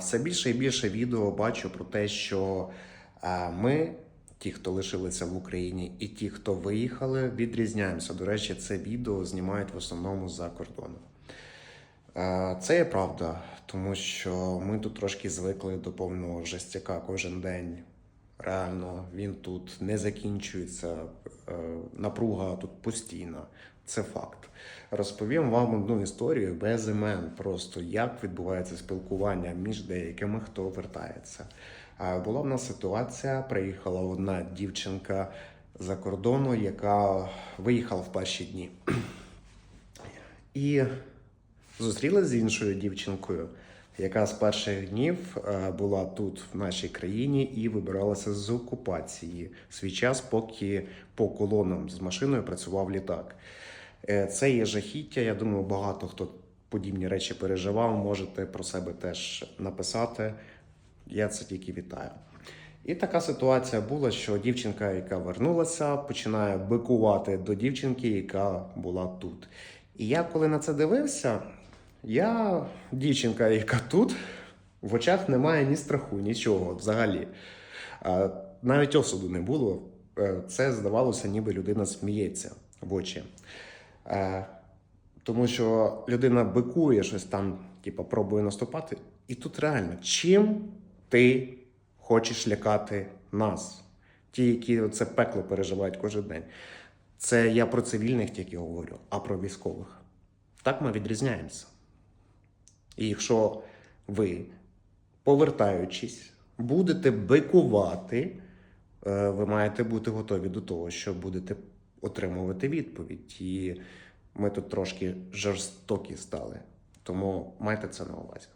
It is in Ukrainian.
Все більше і більше відео бачу про те, що ми, ті, хто лишилися в Україні, і ті, хто виїхали, відрізняємося. До речі, це відео знімають в основному за кордоном. Це є правда, тому що ми тут трошки звикли до повного жестяка кожен день. Реально, він тут не закінчується, напруга тут постійна. Це факт. Розповім вам одну історію без імен, просто як відбувається спілкування між деякими, хто вертається. Е, Була в нас ситуація, приїхала одна дівчинка за кордону, яка виїхала в перші дні. І зустрілася з іншою дівчинкою, яка з перших днів е, була тут, в нашій країні, і вибиралася з окупації свій час, поки по колонам з машиною працював літак. Е, Це є жахіття. Я думаю, багато хто подібні речі переживав. Можете про себе теж написати. Я це тільки вітаю. І така ситуація була, що дівчинка, яка вернулася, починає бикувати до дівчинки, яка була тут. І я, коли на це дивився, я, дівчинка, яка тут, в очах немає ні страху, нічого взагалі. Навіть осуду не було. Е, Це здавалося, ніби людина сміється в очі. Е, Тому що людина бикує щось там, типу, пробує наступати. І тут реально, чим ти хочеш лякати нас? Ті, які це пекло переживають кожен день. Це я про цивільних тільки говорю, а про військових. Так ми відрізняємося. І якщо ви, повертаючись, будете бикувати, е, ви маєте бути готові до того, що будете отримувати відповідь. І ми тут трошки жорстокі стали. Тому майте це на увазі.